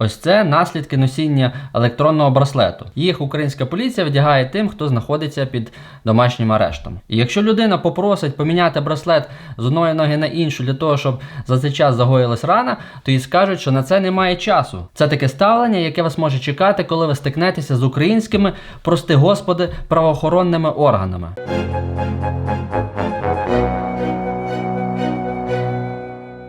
Ось це наслідки носіння електронного браслету. Їх українська поліція вдягає тим, хто знаходиться під домашнім арештом. І якщо людина попросить поміняти браслет з одної ноги на іншу для того, щоб за цей час загоїлась рана, то їй скажуть, що на це немає часу. Це таке ставлення, яке вас може чекати, коли ви стикнетеся з українськими, прости господи, правоохоронними органами.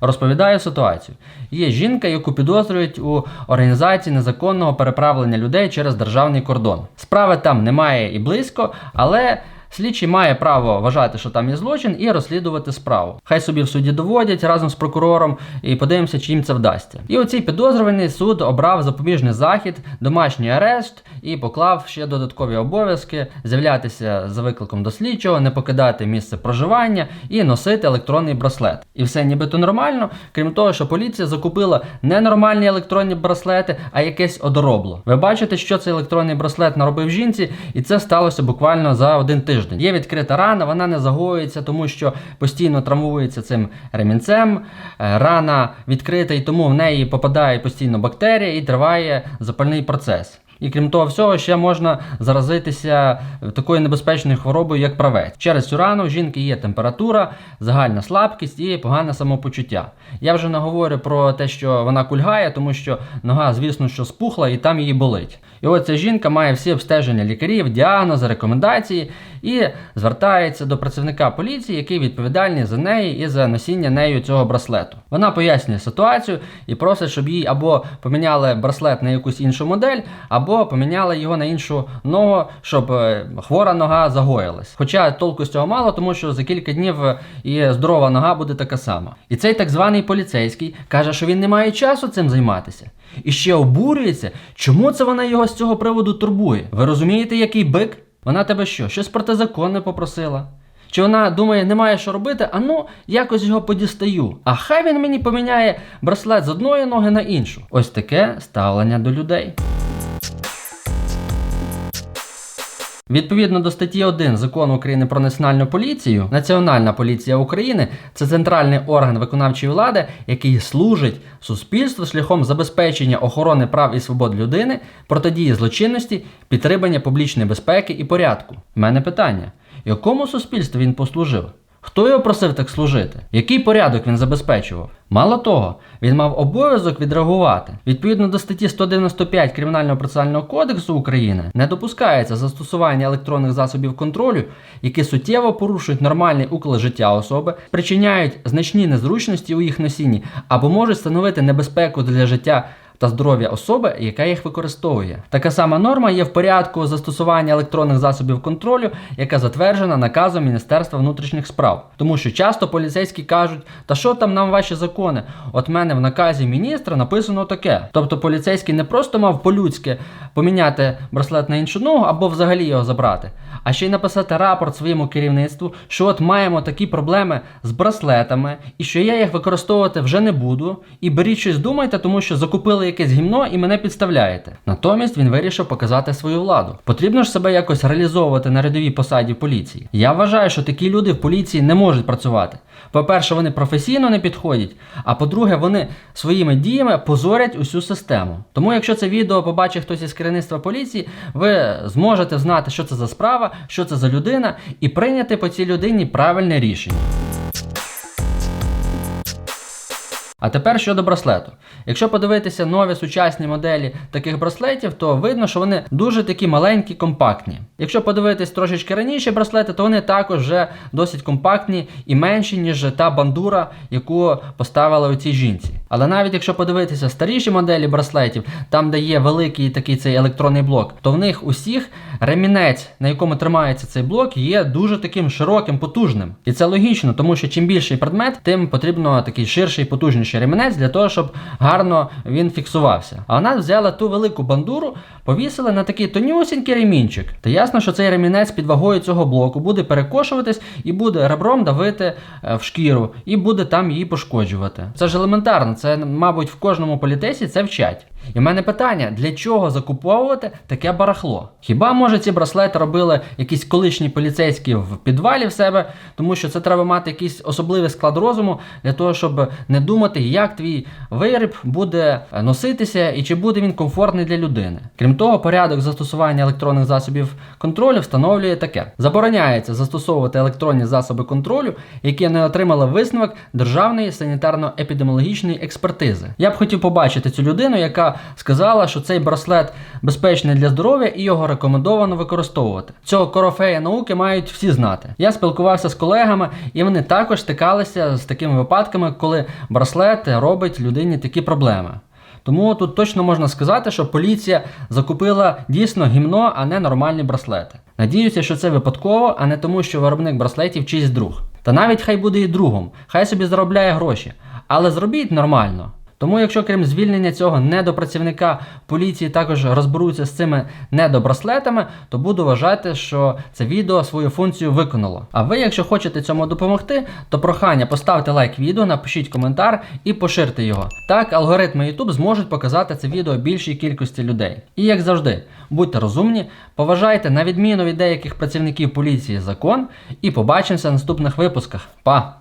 Розповідаю ситуацію. Є жінка, яку підозрюють у організації незаконного переправлення людей через державний кордон. Справи там немає і близько, але слідчий має право вважати, що там є злочин, і розслідувати справу. Хай собі в суді доводять разом з прокурором і подивимося, чи їм це вдасться. І оцій підозрюваний суд обрав запобіжний захід, домашній арешт і поклав ще додаткові обов'язки з'являтися за викликом до слідчого, не покидати місце проживання і носити електронний браслет. І все нібито нормально, крім того, що поліція закупила не нормальні електронні браслети, а якесь одоробло. Ви бачите, що цей електронний браслет наробив жінці, і це сталося буквально за один тиждень. Є відкрита рана, вона не загоюється, тому що постійно травмується цим ремінцем. Е, Рана відкрита, і тому в неї попадає постійно бактерія і триває запальний процес. І крім того всього, ще можна заразитися такою небезпечною хворобою, як правець. Через цю рану в жінки є температура, загальна слабкість і погане самопочуття. Я вже не говорю про те, що вона кульгає, тому що нога, звісно, що спухла і там її болить. І от ця жінка має всі обстеження лікарів, діагнози, рекомендації і звертається до працівника поліції, який відповідальний за неї і за носіння нею цього браслету. Вона пояснює ситуацію і просить, щоб їй або поміняли браслет на якусь іншу модель, або поміняли його на іншу ногу, щоб е, хвора нога загоїлась. Хоча толку з цього мало, тому що за кілька днів е, і здорова нога буде така сама. І цей так званий поліцейський каже, що він не має часу цим займатися. І ще обурюється, чому це вона його з цього приводу турбує. Ви розумієте, який бик? Вона тебе що, щось протизаконне попросила? Чи вона думає, немає що робити, а ну якось його подістаю. А хай він мені поміняє браслет з одної ноги на іншу. Ось таке ставлення до людей. Відповідно до статті 1 закону України про національну поліцію, Національна поліція України це центральний орган виконавчої влади, який служить суспільству шляхом забезпечення охорони прав і свобод людини, протидії злочинності, підтримання публічної безпеки і порядку. У мене питання: якому суспільству він послужив? Хто його просив так служити? Який порядок він забезпечував? Мало того, він мав обов'язок відреагувати. Відповідно до статті 195 Кримінального процесуального кодексу України не допускається застосування електронних засобів контролю, які суттєво порушують нормальний уклад життя особи, спричиняють значні незручності у їх носінні або можуть становити небезпеку для життя та здоров'я особи, яка їх використовує. Така сама норма є в порядку застосування електронних засобів контролю, яка затверджена наказом Міністерства внутрішніх справ. Тому що часто поліцейські кажуть, та що там нам ваші закони? От мене в наказі міністра написано таке. Тобто поліцейський не просто мав по-людськи поміняти браслет на іншу ногу або взагалі його забрати, а ще й написати рапорт своєму керівництву, що от маємо такі проблеми з браслетами, і що я їх використовувати вже не буду. І беріть щось думайте, тому що закупили якесь гімно і мене підставляєте. Натомість він вирішив показати свою владу. Потрібно ж себе якось реалізовувати на рядовій посаді в поліції. Я вважаю, що такі люди в поліції не можуть працювати. По-перше, вони професійно не підходять, а по-друге, вони своїми діями позорять усю систему. Тому, якщо це відео побачить хтось із керівництва поліції, ви зможете знати, що це за справа, що це за людина, і прийняти по цій людині правильне рішення. А тепер щодо браслету. Якщо подивитися нові сучасні моделі таких браслетів, то видно, що вони дуже такі маленькі, компактні. Якщо подивитись трошечки раніше браслети, то вони також вже досить компактні і менші, ніж та бандура, яку поставили у цій жінці. Але навіть якщо подивитися старіші моделі браслетів, там де є великий такий цей електронний блок, то в них усіх ремінець, на якому тримається цей блок, є дуже таким широким, потужним. І це логічно, тому що чим більший предмет, тим потрібно такий ширший, потужніший ремінець для того, щоб гарно він фіксувався. А вона взяла ту велику бандуру, повісила на такий тонюсінький ремінчик. Та ясно, що цей ремінець під вагою цього блоку буде перекошуватись і буде ребром давити е, в шкіру, і буде там її пошкоджувати. Це ж елементарно, це, мабуть, в кожному політесі це вчать. І в мене питання: для чого закуповувати таке барахло? Хіба може ці браслети робили якісь колишні поліцейські в підвалі в себе, тому що це треба мати якийсь особливий склад розуму для того, щоб не думати, як твій виріб буде носитися і чи буде він комфортний для людини. Крім того, порядок застосування електронних засобів контролю встановлює таке: забороняється застосовувати електронні засоби контролю, які не отримали висновок Державної санітарно-епідеміологічної експертизи. Я б хотів побачити цю людину, яка сказала, що цей браслет безпечний для здоров'я і його рекомендовано використовувати. Цього корофея науки мають всі знати. Я спілкувався з колегами, і вони також стикалися з такими випадками, коли браслет робить людині такі проблеми. Тому тут точно можна сказати, що поліція закупила дійсно гімно, а не нормальні браслети. Надіюся, що це випадково, а не тому, що виробник браслетів чийсь друг. Та навіть хай буде і другом, хай собі заробляє гроші, але зробіть нормально. Тому, якщо крім звільнення цього недопрацівника поліції також розберуться з цими недобраслетами, то буду вважати, що це відео свою функцію виконало. А ви, якщо хочете цьому допомогти, то прохання поставте лайк відео, напишіть коментар і поширте його. Так алгоритми YouTube зможуть показати це відео більшій кількості людей. І як завжди, будьте розумні, поважайте на відміну від деяких працівників поліції закон, і побачимося в наступних випусках. Па!